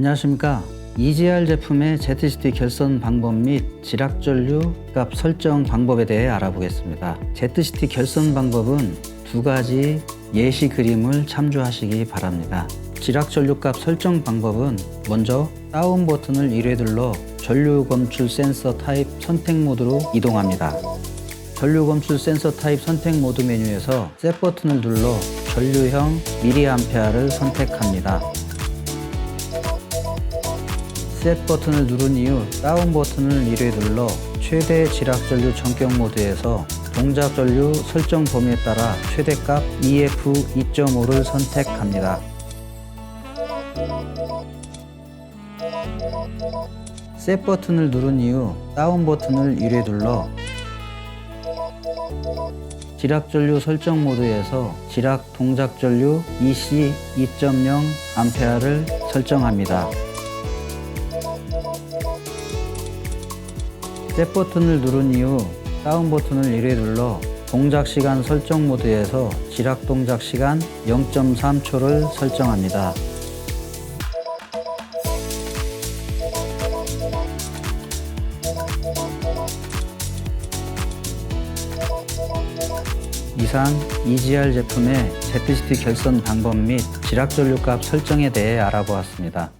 안녕하십니까. EGR 제품의 ZCT 결선 방법 및 지락 전류 값 설정 방법에 대해 알아보겠습니다. ZCT 결선 방법은 두 가지 예시 그림을 참조하시기 바랍니다. 지락 전류 값 설정 방법은 먼저 다운 버튼을 1회 눌러 전류 검출 센서 타입 선택 모드로 이동합니다. 전류 검출 센서 타입 선택 모드 메뉴에서 셋 버튼을 눌러 전류형 미리암페어를 선택합니다. 셋 버튼을 누른 이후 다운 버튼을 1회 눌러 최대 지락 전류 전격 모드에서 동작 전류 설정 범위에 따라 최대값 EF 2.5를 선택합니다. 셋 버튼을 누른 이후 다운 버튼을 1회 눌러 지락 전류 설정 모드에서 지락 동작 전류 EC 2.0 암페어를 설정합니다. 셋 버튼을 누른 이후 다운 버튼을 1회 눌러 동작 시간 설정 모드에서 지락 동작 시간 0.3초를 설정합니다. 이상 EGR 제품의 ZCT 결선 방법 및 지락 전류 값 설정에 대해 알아보았습니다.